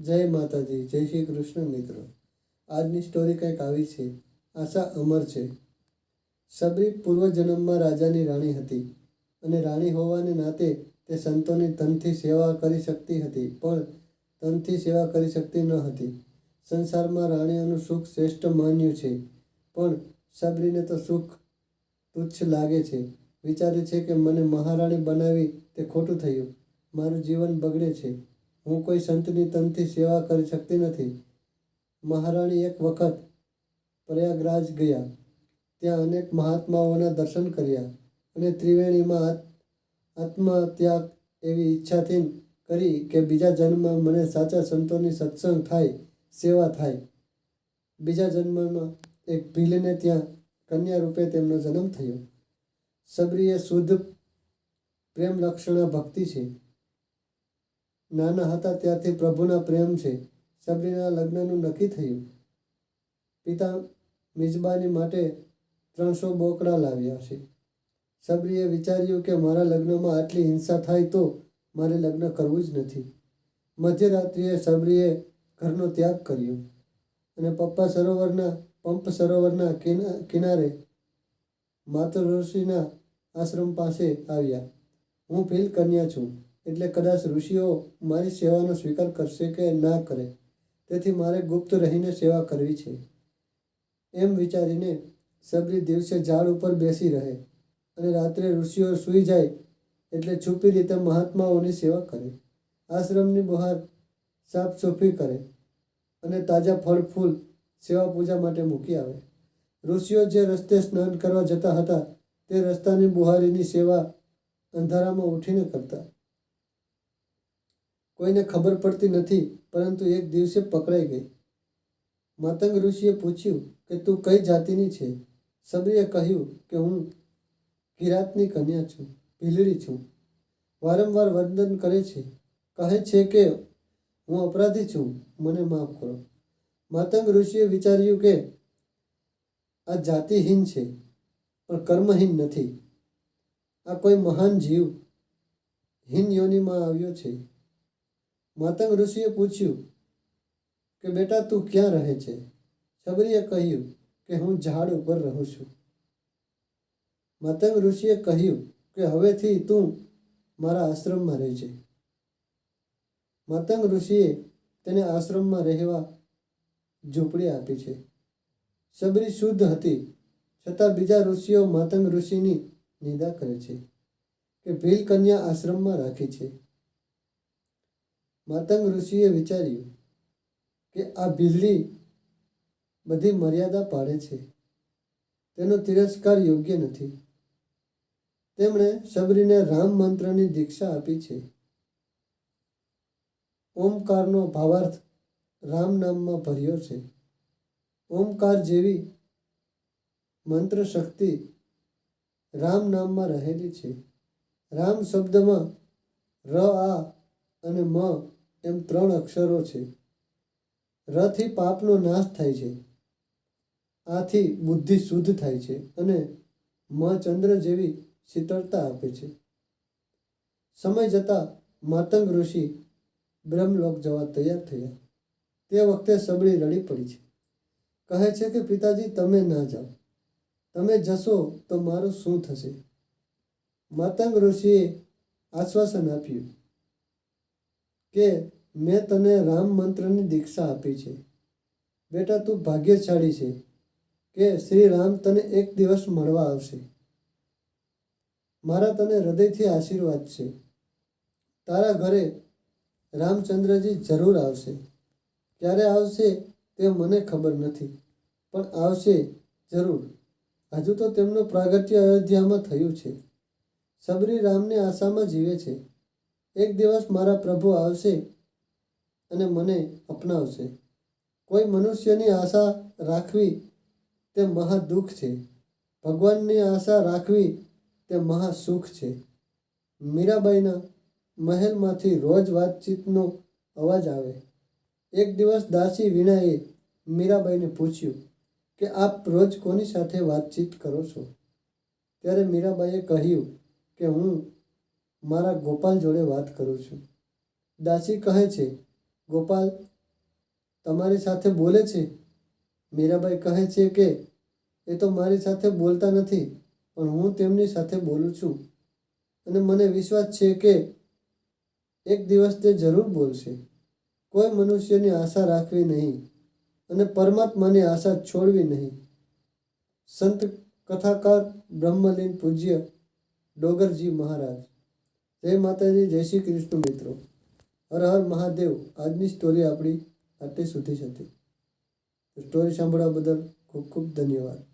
જય માતાજી, જય શ્રી કૃષ્ણ મિત્રો. આજની સ્ટોરી કંઈક આવી છે. આશા અમર છે. સબરી પૂર્વજન્મમાં રાજાની રાણી હતી અને રાણી હોવાને નાતે તે સંતોની તનથી સેવા કરી શકતી હતી, પણ તનથી સેવા કરી શકતી ન હતી. સંસારમાં રાણીઓનું સુખ શ્રેષ્ઠ માન્યું છે, પણ સબરીને તો સુખ તુચ્છ લાગે છે. વિચારે છે કે મને મહારાણી બનાવી તે ખોટું થયું. મારું જીવન બગડે છે. હું કોઈ સંતની તનથી સેવા કરી શકતી નથી. મહારાણી એક વખત પ્રયાગરાજ ગયા. ત્યાં અનેક મહાત્માઓના દર્શન કર્યા અને ત્રિવેણીમાં આત્મત્યાગ એવી ઈચ્છાથી કરી કે બીજા જન્મમાં મને સાચા સંતોની સત્સંગ થાય, સેવા થાય. બીજા જન્મમાં એક ભીલને ત્યાં કન્યા રૂપે તેમનો જન્મ થયો. સબરી એ શુદ્ધ પ્રેમ લક્ષણા ભક્તિ છે. નાના હતા ત્યારથી પ્રભુના પ્રેમ છે. સબરીના લગ્નનું નક્કી થયું. પિતા મિજબાની માટે ત્રણસો બોકડા લાવ્યા છે. સબરીએ વિચાર્યું કે મારા લગ્નમાં આટલી હિંસા થાય તો મારે લગ્ન કરવું જ નથી. મધ્યરાત્રિએ સબરીએ ઘરનો ત્યાગ કર્યો અને પપ્પા સરોવરના, પંપ સરોવરના કિનારે માતૃ ઋષિના આશ્રમ પાસે આવ્યા. હું ભીલ કન્યા છું. એટલે કદાચ ઋષિઓ મારી સેવાનો સ્વીકાર કરશે કે ના કરે. તેથી મારે ગુપ્ત રહીને સેવા કરવી છે. એમ વિચારીને સબરી દિવસે ઝાડ ઉપર બેસી રહે અને રાત્રે ઋષિઓ સૂઈ જાય એટલે છુપી રીતે મહાત્માઓની સેવા કરે. આશ્રમની બહાર સાફ સૂફી કરે અને તાજા ફળ ફૂલ સેવા પૂજા માટે મૂકી આવે. ઋષિઓ જે રસ્તે સ્નાન કરવા જતા હતા તે રસ્તાની બુહારીની સેવા અંધારામાં ઉઠીને કરતા. કોઈને ખબર પડતી નથી, પરંતુ એક દિવસે પકડાઈ ગઈ. માતંગ ઋષિએ પૂછ્યું કે, તું કઈ જાતિની છે? સબરીએ કહ્યું કે, હું કિરાતની કન્યા છું, ભીલડી છું. વારંવાર વંદન કરે છે. કહે છે કે, હું અપરાધી છું, મને માફ કરો. માતંગ ઋષિએ વિચાર્યું કે, આ જાતિહીન છે, પણ કર્મહીન નથી. આ કોઈ મહાન જીવ હિન યોનિમાં આવ્યો છે. માતંગ ઋષિએ પૂછ્યું કે, બેટા, તું ક્યાં રહે છે? સબરીએ કહ્યું કે, હું ઝાડ ઉપર રહું છું. માતંગ ઋષિએ કહ્યું કે, હવેથી તું મારા આશ્રમમાં રહેજે. માતંગ ઋષિએ તેને આશ્રમમાં રહેવા ઝૂંપડી આપી છે. સબરી શુદ્ધ હતી, છતાં બીજા ઋષિઓ માતંગ ઋષિની નિંદા કરે છે કે ભીલ કન્યા આશ્રમમાં રાખી છે. માતંગ ઋષિએ વિચાર્યું કે આ બિલ્લી બધી મર્યાદા પાડે છે. તેનો તિરસ્કાર યોગ્ય નથી. તેમણે શબરીને રામ મંત્રની દીક્ષા આપી છે. ઓમકારનો ભાવાર્થ રામ નામમાં ભર્યો છે. ઓમકાર જેવી મંત્ર શક્તિ રામ નામમાં રહેલી છે. રામ શબ્દમાં ર, આ અને મ એમ ત્રણ અક્ષરો છે. રથી પાપનો નાશ થાય છે. આથી બુદ્ધિ શુદ્ધ થાય છે અને મ ચંદ્ર જેવી શીતળતા આપે છે. સમય જતાં માતંગ ઋષિ બ્રહ્મલોક જવા તૈયાર થયા. તે વખતે સબળી રડી પડી છે. કહે છે કે, પિતાજી, તમે ના જાઓ. તમે જશો તો મારું શું થશે? માતંગ ઋષિએ આશ્વાસન આપ્યું. કે મેં તને રામ મંત્રની દીક્ષા આપી છે. બેટા, તું ભાગ્યશાળી છે કે શ્રી રામ તને એક દિવસ મળવા આવશે. મારા તને હૃદયથી આશીર્વાદ છે. તારા ઘરે રામચંદ્રજી જરૂર આવશે. ક્યારે આવશે તે મને ખબર નથી, પણ આવશે જરૂર. હજુ તો તેમનું પ્રાગટ્ય અયોધ્યામાં થયું છે. સબરી રામની આશામાં જીવે છે. એક દિવસ મારા પ્રભુ આવશે અને મને અપનાવશે. કોઈ મનુષ્યની આશા રાખવી તે મહા દુઃખ છે. ભગવાનની આશા રાખવી તે મહા સુખ છે. મીરાબાઈના મહેલમાંથી રોજ વાતચીતનો અવાજ આવે. એક દિવસ દાસી વીણાએ મીરાબાઈને પૂછ્યું કે, આપ રોજ કોની સાથે વાતચીત કરો છો? ત્યારે મીરાબાઈએ કહ્યું કે, હું મારા ગોપાલ જોડે વાત કરું છું. દાસી કહે છે, ગોપાલ, તમારી સાથે બોલે છે? મીરાબાઈ કહે છે કે, એ તો મારી સાથે બોલતા નથી, પણ હું તેમની સાથે બોલું છું. અને મને વિશ્વાસ છે કે, એક દિવસ તે જરૂર બોલશે. કોઈ મનુષ્યની આશા રાખવી નહીં અને પરમાત્માની આશા છોડવી નહીં. સંત કથાકાર બ્રહ્મલીન પૂજ્ય ડોગરજી મહારાજ. જય માતાજી, જય શ્રી કૃષ્ણ મિત્રો. હર હર મહાદેવ. આજની સ્ટોરી આપણી આટલી સુધી જ હતી. સ્ટોરી સાંભળવા બદલ ખૂબ ખૂબ ધન્યવાદ.